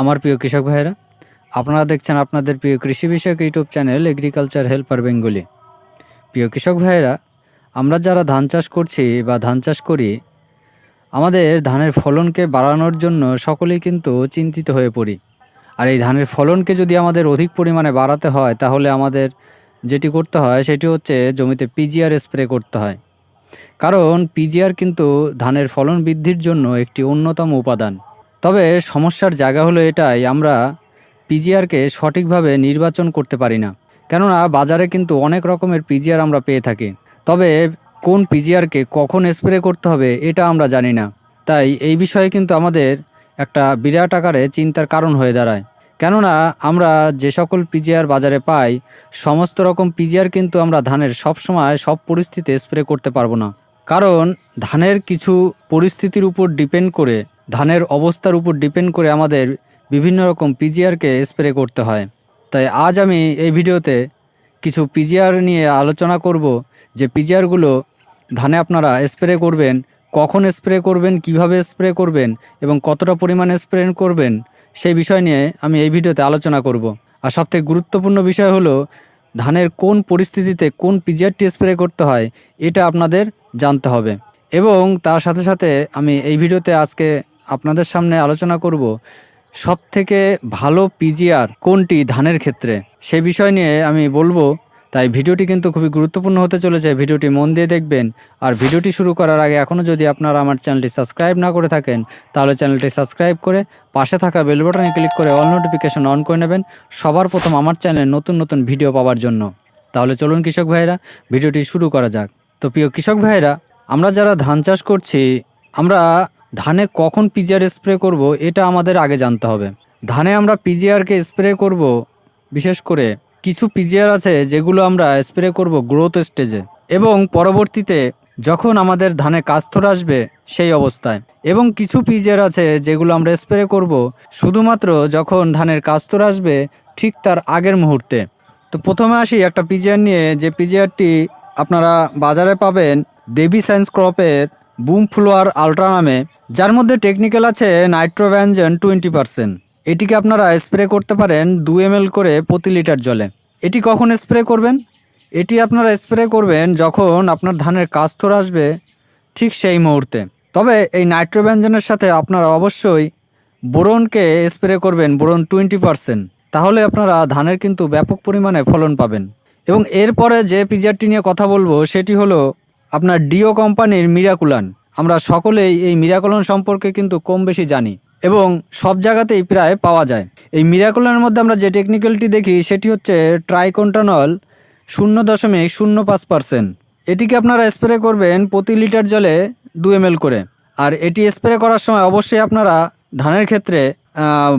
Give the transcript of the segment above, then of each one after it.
আমার প্রিয় কৃষক ভাইয়েরা, আপনারা দেখছেন আপনাদের প্রিয় কৃষি বিষয়ক YouTube channel agriculture helper Bengali প্রিয় কৃষক ভাইয়েরা, আমরা যারা ধান চাষ করছি বা ধান চাষ করি, আমাদের ধানের ফলনকে বাড়ানোর জন্য সকলেই কিন্তু চিন্তিত হয়ে পড়ি। আর এই ধানের ফলনকে যদি আমাদের অধিক পরিমাণে বাড়াতে হয়, তাহলে আমাদের যেটি করতে হয়, সেটি হচ্ছে জমিতে পিজিআর স্প্রে করতে হয়। কারণ পিজিআর কিন্তু ধানের ফলন বৃদ্ধির জন্য একটি অন্যতম উপাদান। তবে সমস্যার জায়গা হলো এটাই, আমরা পিজিআরকে সঠিকভাবে নির্বাচন করতে পারি না। কেননা বাজারে কিন্তু অনেক রকমের পিজিআর আমরা পেয়ে থাকি। তবে কোন পিজিআরকে কখন স্প্রে করতে হবে এটা আমরা জানি না। তাই এই বিষয়ে কিন্তু আমাদের একটা বিরাট আকারে চিন্তার কারণ হয়ে দাঁড়ায়। কেননা আমরা যে সকল পিজিআর বাজারে পাই, সমস্ত রকম পিজিআর কিন্তু আমরা ধানের সব সময় সব পরিস্থিতিতে স্প্রে করতে পারব না। কারণ ধানের কিছু পরিস্থিতির উপর ডিপেন্ড করে ধানের অবস্থার উপর ডিপেন্ড করে আমাদের বিভিন্ন রকম পিজিআরকে স্প্রে করতে হয়। তাই আজ আমি এই ভিডিওতে কিছু পিজিআর নিয়ে আলোচনা করব যে পিজিআরগুলো ধানে আপনারা স্প্রে করবেন, কখন স্প্রে করবেন, কীভাবে স্প্রে করবেন এবং কতটা পরিমাণে স্প্রে করবেন সেই বিষয় নিয়ে আমি এই ভিডিওতে আলোচনা করব। আর সবথেকে গুরুত্বপূর্ণ বিষয় হলো ধানের কোন পরিস্থিতিতে কোন পিজিআরটি স্প্রে করতে হয়, এটা আপনাদের জানতে হবে। এবং তার সাথে সাথে আমি এই ভিডিওতে আজকে আপনাদের সামনে আলোচনা করব সব থেকে ভালো পিজিআর কোনটি ধানের ক্ষেত্রে? সে বিষয় নিয়ে আমি বলব, তাই ভিডিওটি কিন্তু খুবই গুরুত্বপূর্ণ হতে চলেছে। ভিডিওটি মন দিয়ে দেখবেন। আর ভিডিওটি শুরু করার আগে এখনও যদি আপনারা আমার চ্যানেলটি সাবস্ক্রাইব না করে থাকেন, তাহলে চ্যানেলটি সাবস্ক্রাইব করে পাশে থাকা বেল বাটনে ক্লিক করে অল নোটিফিকেশন অন করে নেবেন সবার প্রথম আমার চ্যানেলে নতুন নতুন ভিডিও পাওয়ার জন্য। তাহলে চলুন কৃষক ভাইরা ভিডিওটি শুরু করা যাক। তো প্রিয় কৃষক ভাইরা আমরা যারা ধান চাষ করছি, আমরা ধানে কখন পিজিআর স্প্রে করব, এটা আমাদের আগে জানতে হবে। ধানে আমরা পিজিআরকে স্প্রে করব, বিশেষ করে কিছু পিজিআর আছে যেগুলো আমরা স্প্রে করব গ্রোথ স্টেজে। এবং পরবর্তীতে যখন আমাদের ধানে কাস্তর আসবে সেই অবস্থায়। এবং কিছু পিজিআর আছে যেগুলো আমরা স্প্রে করব, শুধুমাত্র যখন ধানের কাস্তর আসবে ঠিক তার আগের মুহূর্তে। তো প্রথমে আসি একটা পিজিআর নিয়ে, যে পিজিআরটি আপনারা বাজারে পাবেন দেবী সায়েন্স ক্রপের বুম ফ্লোয়ার আলট্রা নামে, যার মধ্যে টেকনিক্যাল আছে নাইট্রোভ্যানজেন টোয়েন্টি পারসেন্ট। এটিকে আপনারা স্প্রে করতে পারেন দু এম করে প্রতি লিটার জলে। এটি কখন স্প্রে করবেন? এটি আপনারা স্প্রে করবেন যখন আপনার ধানের কাস্তর আসবে ঠিক সেই মুহূর্তে। তবে এই নাইট্রোভ্যানজনের সাথে আপনারা অবশ্যই বোরনকে স্প্রে করবেন, বোরন টোয়েন্টি পারসেন্ট। তাহলে আপনারা ধানের কিন্তু ব্যাপক পরিমাণে ফলন পাবেন। এবং এরপরে যে পিজারটি নিয়ে কথা বলব, সেটি হলো আপনার ডিও কোম্পানির মিরাকুলান। আমরা সকলেই এই মিরাকুলান সম্পর্কে কিন্তু কম বেশি জানি এবং সব জায়গাতেই প্রায় পাওয়া যায়। এই মিরাকুলানের মধ্যে আমরা যে টেকনিক্যালটি দেখি সেটি হচ্ছে ট্রাইকন্টানল শূন্য দশমিক শূন্য পাঁচ পার্সেন্ট। এটিকে আপনারা স্প্রে করবেন প্রতি লিটার জলে দু এম করে। আর এটি স্প্রে করার সময় অবশ্যই আপনারা ধানের ক্ষেত্রে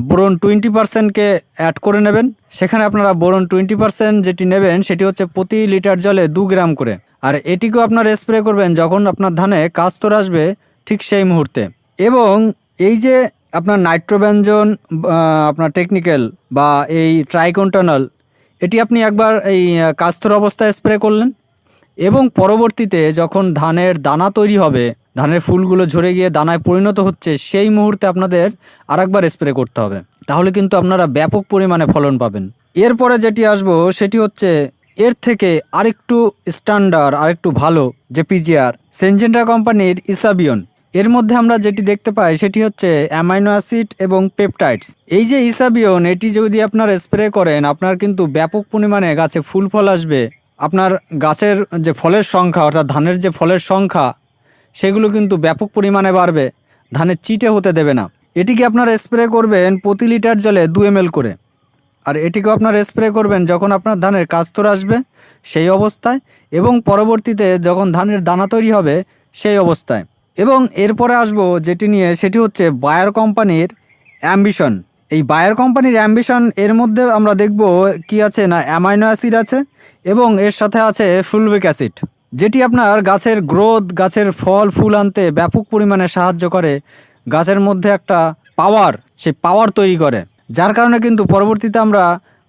বোরন টোয়েন্টি পার্সেন্টকে অ্যাড করে নেবেন। সেখানে আপনারা বোরন টোয়েন্টি পার্সেন্ট যেটি নেবেন সেটি হচ্ছে প্রতি লিটার জলে দু গ্রাম করে। আর এটিকেও আপনার স্প্রে করবেন যখন আপনার ধানে কাস্তর আসবে ঠিক সেই মুহূর্তে। এবং এই যে আপনার নাইট্রোব্যঞ্জন আপনার টেকনিক্যাল বা এই ট্রাইকন্টানল, এটি আপনি একবার এই কাস্তর অবস্থায় স্প্রে করলেন এবং পরবর্তীতে যখন ধানের দানা তৈরি হবে, ধানের ফুলগুলো ঝরে গিয়ে দানায় পরিণত হচ্ছে, সেই মুহূর্তে আপনাদের আরেকবার স্প্রে করতে হবে। তাহলে কিন্তু আপনারা ব্যাপক পরিমাণে ফলন পাবেন। এরপরে যেটি আসব, সেটি হচ্ছে এর থেকে আরেকটু স্ট্যান্ডার্ড, আরেকটু ভালো যে পিজিআর সেনজেন্টা কোম্পানির ইসাবিয়ন। এর মধ্যে আমরা যেটি দেখতে পাই সেটি হচ্ছে অ্যামাইনো অ্যাসিড এবং পেপটাইডস। এই যে ইসাবিয়ন, এটি যদি আপনার স্প্রে করেন, আপনার কিন্তু ব্যাপক পরিমাণে গাছে ফুল ফল আসবে। আপনার গাছের যে ফলের সংখ্যা, অর্থাৎ ধানের যে ফলের সংখ্যা, সেগুলো কিন্তু ব্যাপক পরিমাণে বাড়বে। ধানের চিটে হতে দেবে না। এটিকে আপনারা স্প্রে করবেন প্রতি লিটার জলে দু এম করে। আর এটিকেও আপনার স্প্রে করবেন যখন আপনার ধানের কাস্তর আসবে সেই অবস্থায় এবং পরবর্তীতে যখন ধানের দানা তৈরি হবে সেই অবস্থায়। এবং এরপরে আসব যেটি নিয়ে সেটি হচ্ছে বায়ার কোম্পানির অ্যাম্বিশন এই বায়ার কোম্পানির অ্যাম্বিশন এর মধ্যে আমরা দেখব কি আছে না অ্যামাইনো অ্যাসিড আছে এবং এর সাথে আছে ফুলবিক অ্যাসিড যেটি আপনার গাছের গ্রোথ গাছের ফল, ফুল আনতে ব্যাপক পরিমাণে সাহায্য করে। গাছের মধ্যে একটা পাওয়ার সেই পাওয়ার তৈরি করে। যার কারণে কিন্তু পরবর্তীতে আমরা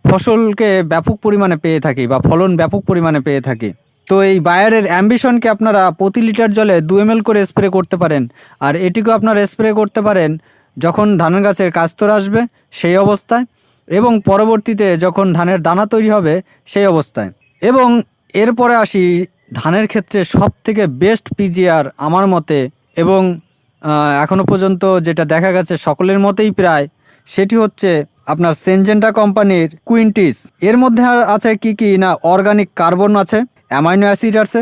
ফসলকে ব্যাপক পরিমাণে পেয়ে থাকি বা ফলন ব্যাপক পরিমাণে পেয়ে থাকি। তো এই বায়ারের অ্যাম্বিশনকে আপনারা প্রতি লিটার জলে দু এম করে স্প্রে করতে পারেন। আর এটিকেও আপনারা স্প্রে করতে পারেন যখন ধানের গাছের কাস্তর আসবে সেই অবস্থায় এবং পরবর্তীতে যখন ধানের দানা তৈরি হবে সেই অবস্থায়। এবং এরপরে আসি ধানের ক্ষেত্রে সব থেকে বেস্ট পিজিআর আমার মতে এবং এখনও পর্যন্ত যেটা দেখা গেছে সকলের মতেই প্রায় সেটি হচ্ছে আপনার সেনজেন্টা কোম্পানির কুইন্টিস এর মধ্যে আর আছে কি কি না অর্গানিক কার্বন আছে অ্যামাইনো অ্যাসিড আছে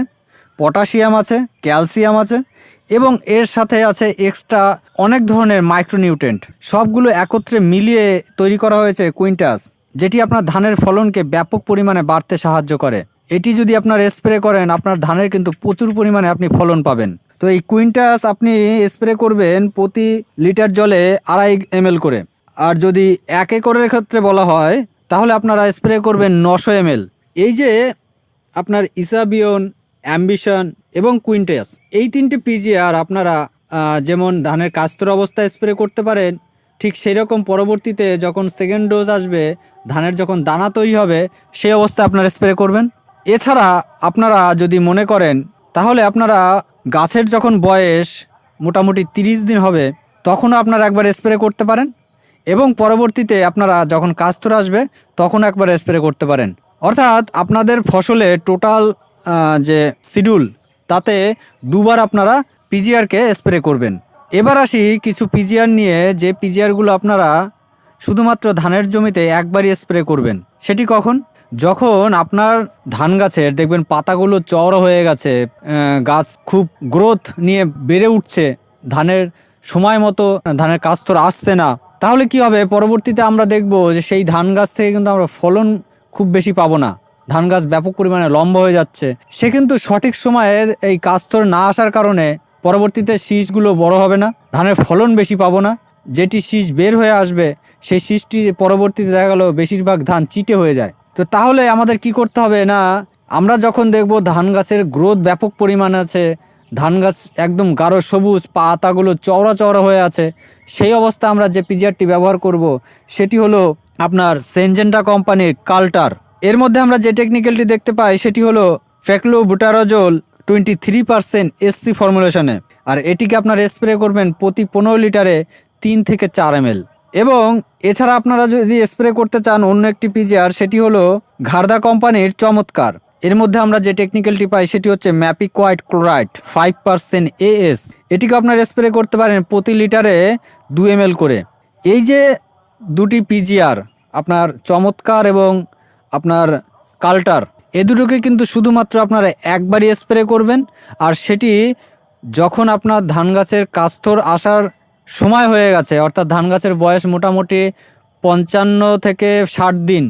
পটাশিয়াম আছে ক্যালসিয়াম আছে, এবং এর সাথে আছে এক্সট্রা অনেক ধরনের মাইক্রোনিউট্রেন্ট সবগুলো একত্রে মিলিয়ে তৈরি করা হয়েছে কুইন্টাস যেটি আপনার ধানের ফলনকে ব্যাপক পরিমাণে বাড়তে সাহায্য করে। এটি যদি আপনার স্প্রে করেন, আপনার ধানের কিন্তু প্রচুর পরিমাণে আপনি ফলন পাবেন। তো এই কুইন্টাস আপনি স্প্রে করবেন প্রতি লিটার জলে আড়াই এম করে। আর যদি এক একরের ক্ষেত্রে বলা হয়, তাহলে আপনারা স্প্রে করবেন নশো এম এই যে আপনার ইসাবিয়ন, অ্যাম্বিশন এবং কুইন্টেস এই তিনটে পিজিআর আপনারা যেমন ধানের কাস্তর অবস্থায় স্প্রে করতে পারেন, ঠিক সেই রকম পরবর্তীতে যখন সেকেন্ড ডোজ আসবে, ধানের যখন দানা তৈরি হবে, সেই অবস্থায় আপনারা স্প্রে করবেন। এছাড়া আপনারা যদি মনে করেন, তাহলে আপনারা গাছের যখন বয়স মোটামুটি তিরিশ দিন হবে, তখনও আপনারা একবার স্প্রে করতে পারেন। এবং পরবর্তীতে আপনারা যখন কাস্তর আসবে, তখন একবার স্প্রে করতে পারেন। অর্থাৎ আপনাদের ফসলে টোটাল যে শিডিউল তাতে দুবার আপনারা পিজিআরকে স্প্রে করবেন। এবার আসি কিছু পিজিআর নিয়ে, যে পিজিআরগুলো আপনারা শুধুমাত্র ধানের জমিতে একবারই স্প্রে করবেন, সেটি কখন? যখন আপনার ধান গাছের, দেখবেন পাতাগুলো চওড়া হয়ে গেছে গাছ খুব গ্রোথ নিয়ে বেড়ে উঠছে, ধানের সময় মতো, ধানের কাস্তর আসছে না তাহলে কি হবে? পরবর্তীতে আমরা দেখব যে সেই ধান গাছ থেকে কিন্তু আমরা ফলন খুব বেশি পাবো না। ধান গাছ ব্যাপক পরিমাণে লম্বা হয়ে যাচ্ছে। সে কিন্তু সঠিক সময়ে এই কাস্তর না আসার কারণে পরবর্তীতে শীষগুলো বড় হবে না, ধানের ফলন বেশি পাবো না। যেটি শীষ বের হয়ে আসবে, সেই শীষটি পরবর্তীতে দেখা গেলো বেশিরভাগ ধান চিটে হয়ে যায়। তো তাহলে আমাদের কি করতে হবে না? আমরা যখন দেখব ধান গাছের গ্রোথ ব্যাপক পরিমাণ আছে ধান গাছ একদম গাঢ় সবুজ, পাতাগুলো চওড়া চওড়া হয়ে আছে। সেই অবস্থা আমরা যে পিজিআরটি ব্যবহার করব, সেটি হলো আপনার সেনজেন্টা কোম্পানির কাল্টার। এর মধ্যে আমরা যে টেকনিক্যালটি দেখতে পাই, সেটি হলো ফেকলো বুটারোজোল টোয়েন্টি থ্রি পার্সেন্ট এসসি ফর্মুলেশনে আর এটিকে আপনার স্প্রে করবেন প্রতি পনেরো লিটারে তিন থেকে চার এম এবং এছাড়া আপনারা যদি স্প্রে করতে চান অন্য একটি পিজিআর, সেটি হলো ঘারদা কোম্পানির চমৎকার। এর মধ্যে আমরা যে টেকনিক্যালটি পাই সেটি হচ্ছে mepiquat chloride five percent AS এটিকে আপনার স্প্রে করতে পারেন প্রতি লিটারে দু এম করে। এই যে দুটি পিজিআর আপনার চমৎকার এবং আপনার কাল্টার, এ দুটোকে কিন্তু শুধুমাত্র আপনারা একবারই স্প্রে করবেন। আর সেটি যখন আপনার ধান গাছের কাস্তর আসার সময় হয়ে গেছে, অর্থাৎ ধান গাছের বয়স মোটামুটি পঞ্চান্ন থেকে ষাট দিন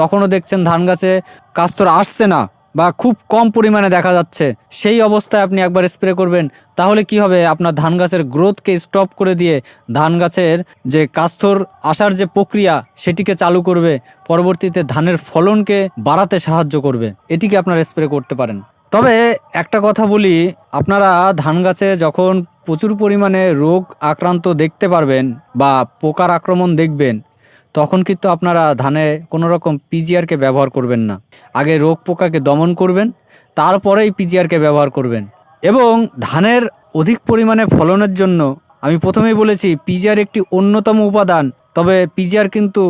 তখনও দেখছেন ধান গাছে কাস্তর আসছে না বা খুব কম পরিমাণে দেখা যাচ্ছে। সেই অবস্থায় আপনি একবার স্প্রে করবেন। তাহলে কি হবে? আপনার ধান গাছের গ্রোথকে স্টপ করে দিয়ে ধান গাছের যে কাস্তর আসার যে প্রক্রিয়া, সেটিকে চালু করবে। পরবর্তীতে ধানের ফলনকে বাড়াতে সাহায্য করবে। এটিকে আপনারা স্প্রে করতে পারেন। তবে একটা কথা বলি, আপনারা ধান গাছে যখন প্রচুর পরিমাণে রোগ আক্রান্ত দেখতে পারবেন বা পোকার আক্রমণ দেখবেন তখন কিন্তু আপনারা ধানে কোনো রকম পিজিআরকে ব্যবহার করবেন না। আগে রোগ পোকাকে দমন করবেন, তারপরেই পিজিআরকে ব্যবহার করবেন। এবং ধানের অধিক পরিমাণে ফলনের জন্য আমি প্রথমেই বলেছি পিজিআর একটি অন্যতম উপাদান, তবে পিজিআর কিন্তু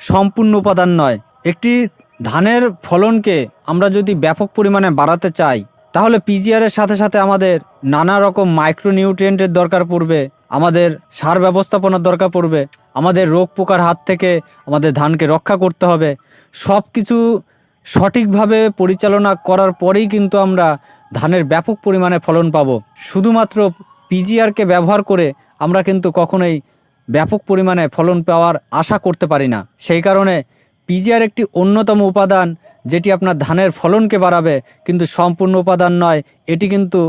সম্পূর্ণ উপাদান নয়। একটি ধানের ফলনকে আমরা যদি ব্যাপক পরিমাণে বাড়াতে চাই, তাহলে পিজিআরের সাথে সাথে আমাদের নানা রকম মাইক্রোনিউট্রিয়েন্টের দরকার পড়বে, আমাদের সার ব্যবস্থাপনার দরকার পড়বে আমাদের রোগ পোকার হাত থেকে আমাদের ধানকে রক্ষা করতে হবে। সব কিছু সঠিকভাবে পরিচালনা করার পরেই কিন্তু আমরা ধানের ব্যাপক পরিমাণে ফলন পাবো। শুধুমাত্র পিজিআরকে ব্যবহার করে আমরা কিন্তু কখনোই ব্যাপক পরিমাণে ফলন পাওয়ার আশা করতে পারি না। সেই কারণে পিজিআর একটি অন্যতম উপাদান যেটি আপনার ধানের ফলনকে বাড়াবে, কিন্তু সম্পূর্ণ উপাদান নয়, এটি কিন্তু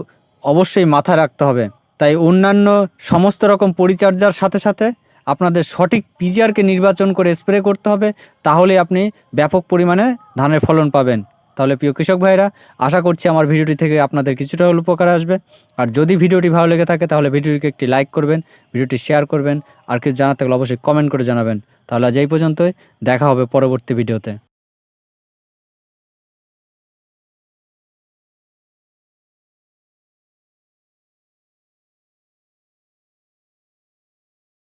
অবশ্যই মাথায় রাখতে হবে। তাই অন্যান্য সমস্ত রকম পরিচর্যার সাথে সাথে আপনাদের সঠিক পিজিআরকে নির্বাচন করে স্প্রে করতে হবে, তাহলে আপনি ব্যাপক পরিমাণে ধানের ফলন পাবেন। তাহলে প্রিয় কৃষক ভাইরা, আশা করছি আমার ভিডিওটি থেকে আপনাদের কিছুটা হলে উপকার আসবে। আর যদি ভিডিওটি ভালো লেগে থাকে, তাহলে ভিডিওটিকে একটি লাইক করবেন, ভিডিওটি শেয়ার করবেন, আর কিছু জানার থাকলে অবশ্যই কমেন্ট করে জানাবেন। তাহলে আজ এই পর্যন্তই, দেখা হবে পরবর্তী ভিডিওতে।